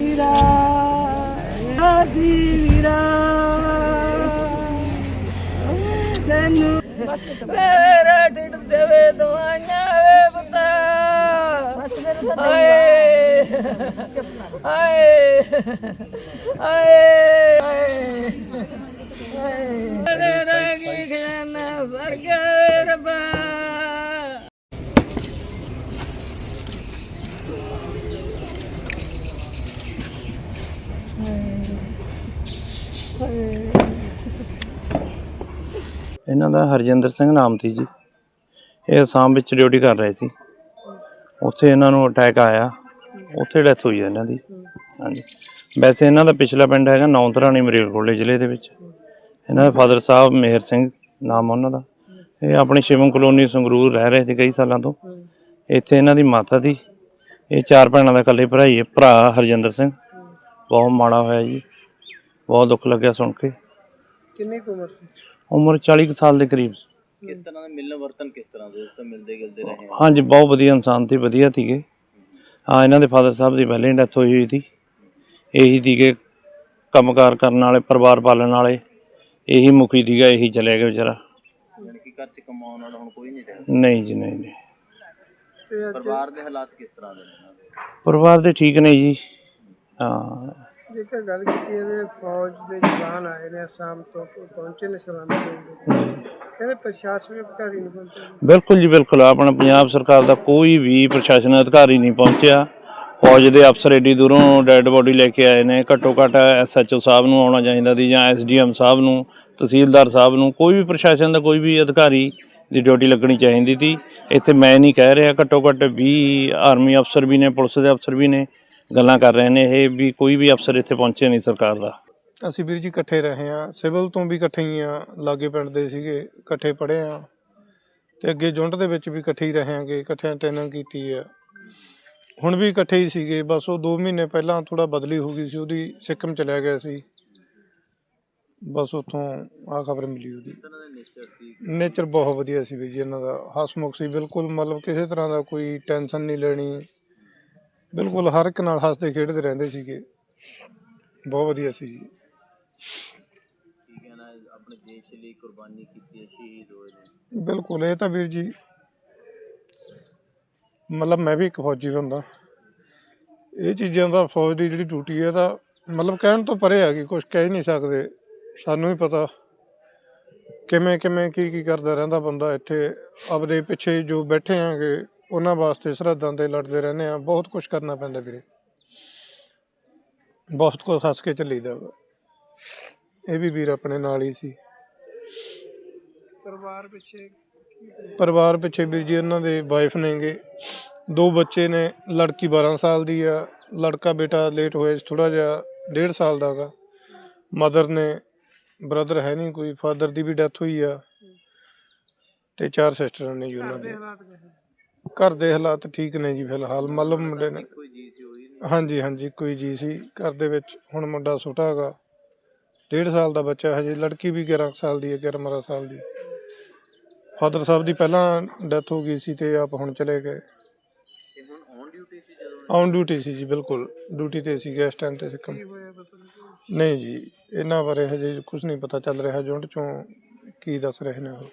ਵੀਰਾ ਆਦੀ ਵੀਰਾ ਤੈਨੂੰ ਮੇਰਾ ਢਿੱਡ ਦੇਵੇ ਦਵਾਈਆਂ ਵੇ ਪਤਾ ਹਾਏ ਹਾਏ ਹਾਏ ਹਾਏ ਮੇਰਾ ਕੀ ਖਾਨਾ ਵਰਗਾ ਰੱਬਾ ਇਹਨਾਂ ਦਾ ਹਰਜਿੰਦਰ ਸਿੰਘ ਨਾਮ ਸੀ ਜੀ। ਇਹ ਅਸਾਮ ਵਿੱਚ ਡਿਊਟੀ ਕਰ ਰਹੇ ਸੀ। ਉੱਥੇ ਇਹਨਾਂ ਨੂੰ ਅਟੈਕ ਆਇਆ। ਉੱਥੇ ਡੈਥ ਹੋਈ ਹੈ ਇਹਨਾਂ ਦੀ। ਹਾਂਜੀ। ਵੈਸੇ ਇਹਨਾਂ ਦਾ ਪਿਛਲਾ ਪਿੰਡ ਹੈਗਾ ਨੌਂਤਰਾਣੀ ਮਰੇਲਕੋਟਲੇ ਜ਼ਿਲ੍ਹੇ ਦੇ ਵਿੱਚ। ਇਹਨਾਂ ਦੇ ਫਾਦਰ ਸਾਹਿਬ ਮੇਹਰ ਸਿੰਘ ਨਾਮ ਉਹਨਾਂ ਦਾ। ਇਹ ਆਪਣੀ ਸ਼ਿਵਮ ਕਲੋਨੀ ਸੰਗਰੂਰ ਰਹਿ ਰਹੇ ਸੀ ਕਈ ਸਾਲਾਂ ਤੋਂ। ਇੱਥੇ ਇਹਨਾਂ ਦੀ ਮਾਤਾ ਦੀ। ਇਹ ਚਾਰ ਭੈਣਾਂ ਦਾ ਇਕੱਲੇ ਭਰਾ ਹੀ ਹੈ ਭਰਾ ਹਰਜਿੰਦਰ ਸਿੰਘ। ਬਹੁਤ ਮਾੜਾ ਹੋਇਆ ਜੀ। ਬਹੁਤ ਦੁੱਖ ਲੱਗਿਆ ਸੁਣ ਕੇ। ਕਿੰਨੀ ਕੁ ਉਮਰ ਸੀ? ਉਮਰ 40 ਕੁ ਸਾਲ ਦੇ ਕਰੀਬ ਸੀ। ਕਿਸ ਤਰ੍ਹਾਂ ਦਾ ਮਿਲਣ ਵਰਤਨ ਕਿਸ ਤਰ੍ਹਾਂ ਦੇ ਉਸ ਤੋਂ ਮਿਲਦੇ ਗਿਲਦੇ ਰਹੇ? ਹਾਂਜੀ ਬਹੁਤ ਵਧੀਆ ਇਨਸਾਨ ਸੀ ਵਧੀਆ ਸੀਗੇ। ਹਾਂ ਇਹਨਾਂ ਦੇ ਫਾਦਰ ਸਾਹਿਬ ਦੀ ਪਹਿਲਾਂ ਡੈਥ ਹੋਈ ਹੋਈ ਸੀ। ਇਹੀ ਸੀਗੇ ਕੰਮਕਾਰ ਕਰਨ ਵਾਲੇ ਪਰਿਵਾਰ ਪਾਲਣ ਵਾਲੇ। ਇਹੀ ਮੁਖੀ ਸੀਗਾ ਇਹੀ ਚਲੇ ਗਿਆ ਵਿਚਾਰਾ। ਯਾਨੀ ਕਿ ਘਰ ਚ ਕਮਾਉਣ ਵਾਲਾ ਹੁਣ ਕੋਈ ਨਹੀਂ ਰਿਹਾ। ਨਹੀਂ ਜੀ ਨਹੀਂ ਨਹੀਂ। ਤੇ ਅੱਜ ਪਰਿਵਾਰ ਦੇ ਹਾਲਾਤ ਕਿਸ ਤਰ੍ਹਾਂ ਦੇ ਨੇ? ਇਹਨਾਂ ਦੇ? ਪਰਿਵਾਰ ਦੇ ਠੀਕ ਨੇ ਜੀ। ਹਾਂ। ਜੇਕਰ ਗੱਲ ਕੀਤੀ ਜਾਵੇ ਫੌਜ ਦੇ ਜਵਾਨ ਆਏ ਨੇ ਅਸਾਮ ਤੋਂ ਪਹੁੰਚੇ ਨੇ ਸਲਾਮੀ ਕਹਿੰਦੇ ਪ੍ਰਸ਼ਾਸਨਿਕ ਅਧਿਕਾਰੀ ਨਹੀਂ ਪਹੁੰਚੇ ਬਿਲਕੁਲ ਜੀ ਬਿਲਕੁਲ। ਆਪਣਾ ਪੰਜਾਬ ਸਰਕਾਰ ਦਾ ਕੋਈ ਵੀ ਪ੍ਰਸ਼ਾਸਨ ਅਧਿਕਾਰੀ ਨਹੀਂ ਪਹੁੰਚਿਆ। ਫੌਜ ਦੇ ਅਫਸਰ ਏਡੀ ਦੂਰੋਂ ਡੈੱਡ ਬੋਡੀ ਲੈ ਕੇ ਆਏ ਨੇ। ਘੱਟੋ ਘੱਟ ਐਸਐਚਓ ਸਾਹਿਬ ਨੂੰ ਆਉਣਾ ਚਾਹੀਦਾ ਸੀ ਜਾਂ ਐਸਡੀਐਮ ਸਾਹਿਬ ਨੂੰ ਤਹਿਸੀਲਦਾਰ ਸਾਹਿਬ ਨੂੰ। ਕੋਈ ਵੀ ਪ੍ਰਸ਼ਾਸਨ ਦਾ ਕੋਈ ਵੀ ਅਧਿਕਾਰੀ ਦੀ ਡਿਊਟੀ ਲੱਗਣੀ ਚਾਹੀਦੀ ਸੀ। ਇੱਥੇ ਮੈਂ ਨਹੀਂ ਕਹਿ ਰਿਹਾ। ਘੱਟੋ ਘੱਟ 20 ਆਰਮੀ ਅਫਸਰ ਵੀ ਨੇ ਪੁਲਿਸ ਦੇ ਅਫਸਰ ਵੀ ਨੇ। ਗੱਲਾਂ ਕਰ ਰਹੇ ਨੇ, ਇਹ ਵੀ ਕੋਈ ਵੀ ਅਫਸਰ ਇੱਥੇ ਪਹੁੰਚੇ ਨਹੀਂ ਸਰਕਾਰ ਦਾ। ਅਸੀਂ ਵੀਰ ਜੀ ਇਕੱਠੇ ਰਹੇ ਆ ਸਿਵਲ ਤੋਂ ਵੀ ਇਕੱਠੇ ਹੀ ਆ ਲਾਗੇ ਪਿੰਡ ਦੇ ਸੀਗੇ, ਇਕੱਠੇ ਪੜ੍ਹੇ ਆ ਤੇ ਅੱਗੇ ਜੁੰਟ ਦੇ ਵਿੱਚ ਵੀ ਇਕੱਠੇ ਹੀ ਰਹੇ ਰਹਾਂਗੇ ਇਕੱਠਿਆਂ ਟ੍ਰੇਨਿੰਗ ਕੀਤੀ ਆ। ਹੁਣ ਵੀ ਇਕੱਠੇ ਹੀ ਸੀਗੇ, ਬਸ ਉਹ 2 ਮਹੀਨੇ ਪਹਿਲਾਂ ਥੋੜਾ ਬਦਲੀ ਹੋ ਗਈ ਸੀ, ਉਹਦੀ ਸਿੱਕਮ ਚਲਿਆ ਗਿਆ ਸੀ। ਬਸ ਉੱਥੋਂ ਆ ਖਬਰ ਮਿਲੀ ਉਹਦੀ। ਨੇਚਰ ਬਹੁਤ ਵਧੀਆ ਸੀ ਵੀਰ ਜੀ, ਇਹਨਾਂ ਦਾ। ਹਸਮੁਖ ਸੀ, ਬਿਲਕੁਲ ਮਤਲਬ ਕਿਸੇ ਤਰ੍ਹਾਂ ਦਾ ਕੋਈ ਟੈਨਸ਼ਨ ਨਹੀਂ ਲੈਣੀ। ਬਿਲਕੁਲ ਹਰ ਇੱਕ ਨਾਲ ਹੱਸਦੇ ਖੇਡਦੇ ਰਹਿੰਦੇ ਸੀਗੇ। ਬਹੁਤ ਵਧੀਆ ਸੀ ਜੀ। ਠੀਕ ਹੈ? ਨਾ ਆਪਣੇ ਦੇਸ਼ ਲਈ ਕੁਰਬਾਨੀ ਕੀਤੀ ਹੈ ਸ਼ਹੀਦ ਹੋਏ ਨੇ। ਬਿਲਕੁਲ ਇਹ ਤਾਂ ਵੀਰ ਜੀ ਮਤਲਬ ਮੈਂ ਵੀ ਇੱਕ ਫੌਜੀ ਹੁੰਦਾ ਇਹ ਚੀਜ਼ਾਂ ਦਾ ਫੌਜ ਦੀ ਜਿਹੜੀ ਡਿਊਟੀ ਹੈ ਤਾਂ ਮਤਲਬ ਕਹਿਣ ਤੋਂ ਪਰੇ ਆ ਕਿ ਕੁਝ ਕਹਿ ਹੀ ਨਹੀਂ ਸਕਦੇ। ਸਾਨੂੰ ਵੀ ਪਤਾ ਕਿਵੇਂ ਕਿਵੇਂ ਕੀ ਕੀ ਕਰਦਾ ਰਹਿੰਦਾ ਬੰਦਾ ਇੱਥੇ। ਆਪਦੇ ਪਿੱਛੇ ਜੋ ਬੈਠੇ ਆਂਗੇ ਉਹਨਾਂ ਵਾਸਤੇ ਸਰਹੱਦਾਂ ਤੇ ਲੜਦੇ ਰਹਿੰਦੇ ਆ ਬਹੁਤ ਕੁਝ ਕਰਨਾ ਪੈਂਦਾ ਵੀਰੇ। ਬਹੁਤ ਕੁਝ ਹੱਸ ਕੇ ਚੱਲੀਦਾ ਵਾ। ਇਹ ਵੀ ਵੀਰ ਆਪਣੇ ਨਾਲ ਹੀ ਸੀ। ਪਰਿਵਾਰ ਪਿੱਛੇ ਪਰਿਵਾਰ ਪਿੱਛੇ ਵੀਰ ਜੀ ਇਹਨਾਂ ਦੇ ਵਾਈਫ ਨੇਗੇ। ਦੋ ਬੱਚੇ ਨੇ ਲੜਕੀ 12 ਸਾਲ ਦੀ ਆ। ਲੜਕਾ ਬੇਟਾ ਲੇਟ ਹੋਇਆ ਥੋੜਾ ਜਿਹਾ 1.5 ਸਾਲ ਦਾ ਗਾ। ਮਦਰ ਨੇ ਬ੍ਰਦਰ ਹੈ ਨਹੀਂ ਕੋਈ ਫਾਦਰ ਦੀ ਵੀ ਡੈਥ ਹੋਈ ਆ। ਤੇ ਚਾਰ ਸਿਸਟਰਾਂ ਨੇ ਜੀ ਉਹਨਾਂ ਦੇ। ਹਾਲਾਤ ਕਿਹੋ ਘਰ ਦੇ ਹਾਲਾਤ ਠੀਕ ਨੇ ਜੀ ਫਿਲਹਾਲ ਮਤਲਬ ਮੁੰਡੇ ਨੇ ਕੋਈ ਜੀ ਸੀ ਹੋਈ ਨਹੀਂ ਹਾਂਜੀ ਹਾਂਜੀ ਕੋਈ ਜੀ ਸੀ। ਘਰ ਦੇ ਵਿੱਚ ਹੁਣ ਮੁੰਡਾ ਛੋਟਾ ਹੈਗਾ 1.5 ਸਾਲ ਦਾ ਬੱਚਾ ਹਜੇ ਲੜਕੀ ਵੀ 11 ਸਾਲ ਦੀ ਹੈ 11 12 ਸਾਲ ਦੀ। ਫਾਦਰ ਸਾਹਿਬ ਦੀ ਪਹਿਲਾਂ ਡੈਥ ਹੋ ਗਈ ਸੀ ਤੇ ਆਪ ਹੁਣ ਚਲੇ ਗਏ। ਤੇ ਹੁਣ ਔਨ ਡਿਊਟੀ ਸੀ ਜਦੋਂ ਔਨ ਡਿਊਟੀ ਸੀ ਜੀ ਬਿਲਕੁਲ। ਡਿਊਟੀ ਤੇ ਸੀ ਇਸ ਟਾਈਮ ਤੇ ਸਿੱਕਮ ਨਹੀਂ ਨਹੀਂ ਜੀ ਇਹਨਾਂ ਬਾਰੇ ਹਜੇ ਕੁਝ ਨਹੀਂ ਪਤਾ ਚੱਲ ਰਿਹਾ ਜੁੰਟ ਚੋਂ ਕੀ ਦੱਸ ਰਹੇ ਨੇ ਉਹ।